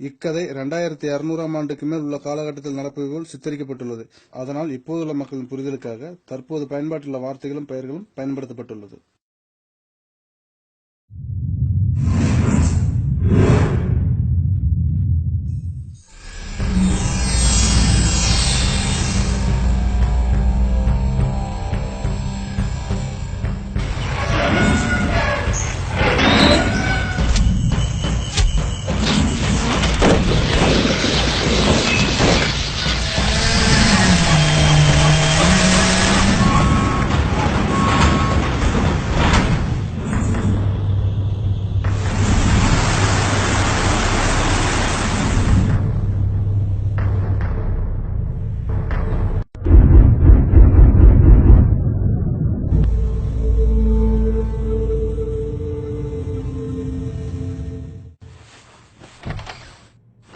இக்கதை இரண்டாயிரத்தி அறுநூறாம் ஆண்டுக்கு மேல் உள்ள காலகட்டத்தில் நடப்பது போல் சித்தரிக்கப்பட்டுள்ளது. அதனால் இப்போதுள்ள மக்களின் புரிதலுக்காக தற்போது பயன்பாட்டுள்ள வார்த்தைகளும் பெயர்களும் பயன்படுத்தப்பட்டுள்ளது.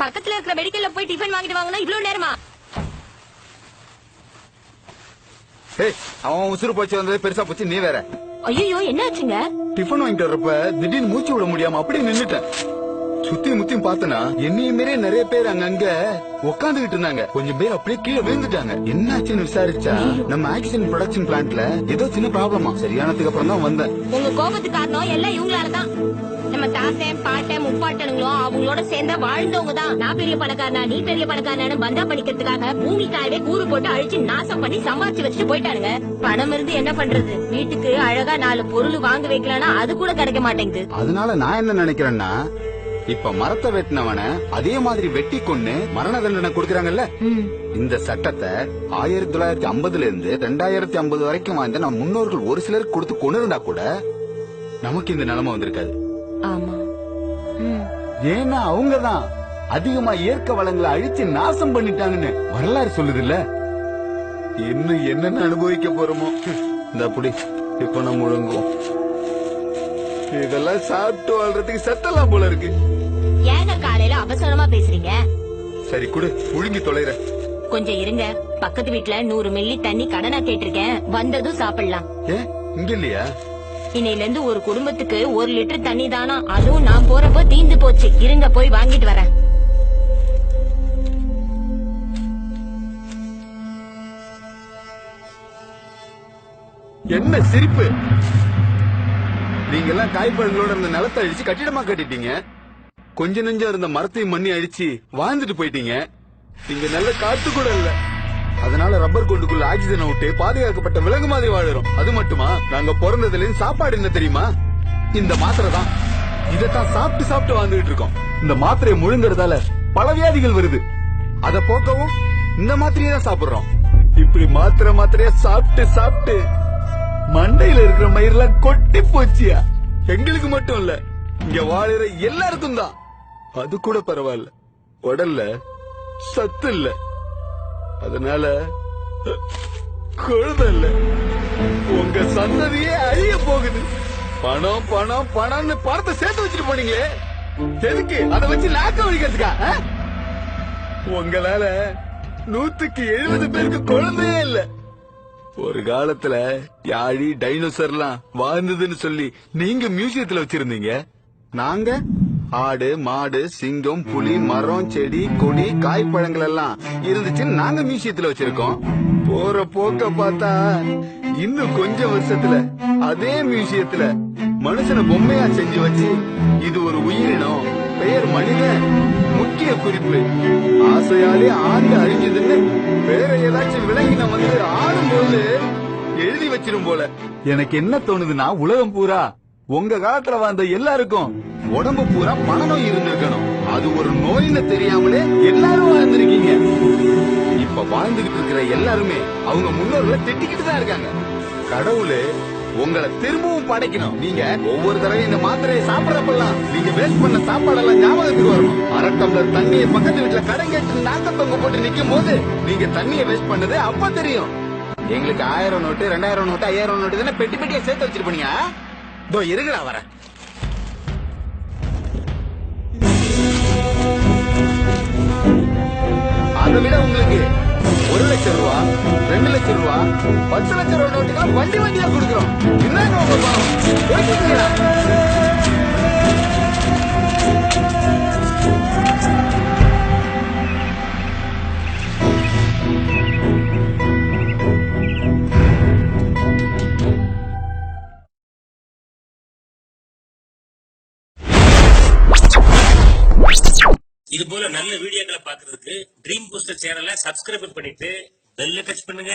பக்கத்துல இருக்கிற மெடிக்கல்ல போய் டிஃபன் வாங்கிட்டு வாங்கினா இவ்வளவு நேரமா? அவன் உசுறு போச்சு வந்தது பெருசா போச்சு நீ வேற. ஐயோ என்ன ஆச்சுங்க டிஃபன் வாங்கிட்டு வர்றப்ப திடீர்னு மூச்சு விட முடியாம அப்படியே நின்னுட்டேன். சுத்தி முத்தியும் பார்த்தனா என்னையும் நிறைய பேர் அங்கங்க உட்காந்துகிட்டு இருந்தாங்க. கொஞ்சம் பேர் அப்படியே கீழே விழுந்துட்டாங்க. என்னாச்சுன்னு விசாரிச்சா நம்ம ஆக்சிஜன் ப்ரொடக்ஷன் பிளான்ட்ல ஏதோ சின்ன ப்ராப்ளமா சரியானதுக்கு அப்புறம் தான் வந்தேன். உங்க கோபத்துக்கு காரணம் எல்லாம் இவங்களாலதான். நம்ம தாத்தன் பாட்டன் முப்பாட்டனுங்களும் அவங்களோட சேர்ந்த வாழ்ந்தவங்க தான். நான் பெரிய பணக்காரனா நீ பெரிய பணக்காரனு பந்தா படிக்கிறதுக்காக பூமிக்காகவே கூறு போட்டு அழிச்சு நாசம் பண்ணி சம்பாதிச்சு வச்சுட்டு போயிட்டானுங்க. பணம் இருந்து என்ன பண்றது? வீட்டுக்கு அழகா நாலு பொருள் வாங்க வைக்கலாம்னா அது கூட கிடைக்க மாட்டேங்குது. அதனால நான் என்ன நினைக்கிறேன்னா இப்ப மரத்தை வெட்டினவன அதே மாதிரி வெட்டி கொன்னு மரண தண்டனை கொடுக்கறாங்கல்ல. இந்த சட்டத்தை ஆயிரத்தி தொள்ளாயிரத்தி ஐம்பதுல இருந்து ரெண்டாயிரத்தி ஐம்பது வரைக்கும் வாழ்ந்த நம்ம முன்னோர்கள் ஒரு சிலருக்கு கொடுத்து கொண்டிருந்தா கூட நமக்கு இந்த நிலைமை வந்திருக்காது. ஆமா. ஏன்னா அவங்கதான் அதிகமா இயற்கை வளங்களை அழிச்சு நாசம் பண்ணிட்டாங்கன்னு வரலாறு சொல்லுது இல்ல இன்னும் என்னென்ன அனுபவிக்க போறோமோ? இந்த அப்படி இப்ப நம்ம முழுங்கும் இதெல்லாம் சாப்பிட்டு வாழ்றதுக்கு சத்தெல்லாம் போல இருக்கு. ஏங்க காலையில அவசரமா பேசுறீங்க? சரி குடு புழுங்கி தொலைற கொஞ்சம் இருங்க. பக்கத்து வீட்ல நூறு மில்லி தண்ணி கடனா கேட்டிருக்கேன். வந்ததும் சாப்பிடலாம். இங்க இல்லையா? இன்னையில இருந்து ஒரு குடும்பத்துக்கு ஒரு லிட்டர் தண்ணி தானா? அதுவும் நான் போறப்போ தீந்து போச்சு. இருங்க போய் வாங்கிட்டு வரேன். என்ன சிரிப்பு? நீங்க எல்லாம் காய்பழங்களோட இருந்த நிலத்தை அழிச்சு கட்டிடமா கட்டிட்டீங்க? கொஞ்ச நெஞ்சம் இருந்த மரத்தையும் மண்ணி அழிச்சு வாழ்ந்துட்டு போயிட்டீங்க. இங்க நல்ல காத்து கூட இல்ல. அதனால ரப்பர் கொண்டுக்குள்ள ஆக்சிஜனை விட்டு பாதுகாக்கப்பட்ட விலங்கு மாதிரி வாழுறோம். அது மட்டுமா? நாங்க பிறந்ததுல சாப்பாடு என்ன தெரியுமா? இந்த மாத்திரை தான். இதைத்தான் சாப்பிட்டு சாப்பிட்டு வாழ்ந்துட்டு இருக்கோம். இந்த மாத்திரையை முழுங்குறதால பல வியாதிகள் வருது. அத போக்கவும் இந்த மாத்திரையை தான் சாப்பிடுறோம். இப்படி மாத்திரை மாத்திரையா சாப்பிட்டு சாப்பிட்டு மண்டையில இருக்கிற மயிரெல்லாம் கொட்டி போச்சியா? எங்களுக்கு மட்டும் இல்ல இங்க வாழுற எல்லாருக்கும் தான். அது கூட பரவாயில்ல. உடல்ல சத்து இல்லை. அதனால குழந்தை இல்ல உங்க சந்ததியே அழிய போகுது. பணம் பணம் பணம்னு பணத்தை சேர்த்து வச்சுட்டு போனீங்களே. எதுக்கு? அதை வச்சு லாக்க வலிக்கிறதுக்கா உங்களால நூத்துக்கு எழுபது பேருக்கு குழந்தையே இல்ல. ஒரு காலத்துல யாழி டைனோசர்லாம் வாழ்ந்ததுன்னு சொல்லி நீங்க மியூசியத்துல வச்சிருந்தீங்க. நாங்க ஆடு மாடு சிங்கம் புலி மரம் செடி கொடி காய்ப்பழங்கள் எல்லாம் இருந்துச்சுன்னு நாங்க மியூசியத்துல வச்சிருக்கோம். போற போக்க பார்த்தா இன்னும் கொஞ்ச வருஷத்துல அதே மியூசியத்துல மனுஷனை பொம்மையா செஞ்சு வச்சு இது ஒரு உயிரினம். பெயர் மனிதன் முக்கிய குறிப்பு. ஆசையாலே ஆண்டு அழிஞ்சதுன்னு வேற ஏதாச்சும் விலங்கின வந்து ஆடும்போது எழுதி வச்சிரும் போல. எனக்கு என்ன தோணுதுன்னா உலகம் பூரா உங்க காலத்துல வாழ்ந்த எல்லாருக்கும் உடம்பு பூரா மனநோய் இருந்திருக்கணும். அது ஒரு நோயின்னு தெரியாமலே எல்லாரும் வாழ்ந்திருக்கீங்க. இப்ப வாழ்ந்துகிட்டு இருக்கிற எல்லாருமே அவங்க முன்னோர்களை திட்டிக்கிட்டு தான் இருக்காங்க. கடவுளு உங்களை திரும்பவும் படைக்கணும். நீங்க ஒவ்வொரு தடவையும் இந்த மாத்திரையை சாப்பிடறப்பெல்லாம் நீங்க வேஸ்ட் பண்ண சாப்பாடெல்லாம் ஞாபகத்துக்கு வரணும். அரை தண்ணியை பக்கத்து வீட்டுல கடை கேட்டு நாக்க தொங்க போட்டு நிக்கும் போது நீங்க தண்ணியை வேஸ்ட் பண்ணது அப்ப தெரியும். எங்களுக்கு ஆயிரம் நோட்டு ரெண்டாயிரம் நோட்டு ஐயாயிரம் நோட்டு தானே பெட்டி பெட்டியா சேர்த்து வச்சிருப்பீங்க? இதோ இருக்கிறா வரேன். அதை விட உங்களுக்கு ஒரு லட்சம் ரூபா ரெண்டு லட்சம் ரூபா பத்து லட்சம் ரூபா நோட்டுக்கா வண்டி வண்டியா கொடுக்குறோம். என்ன இது போல நல்ல வீடியோக்களை பாக்குறதுக்கு ட்ரீம் பூஸ்டர் சேனலை சப்ஸ்கிரைப் பண்ணிட்டு பெல்ல டச் பண்ணுங்க.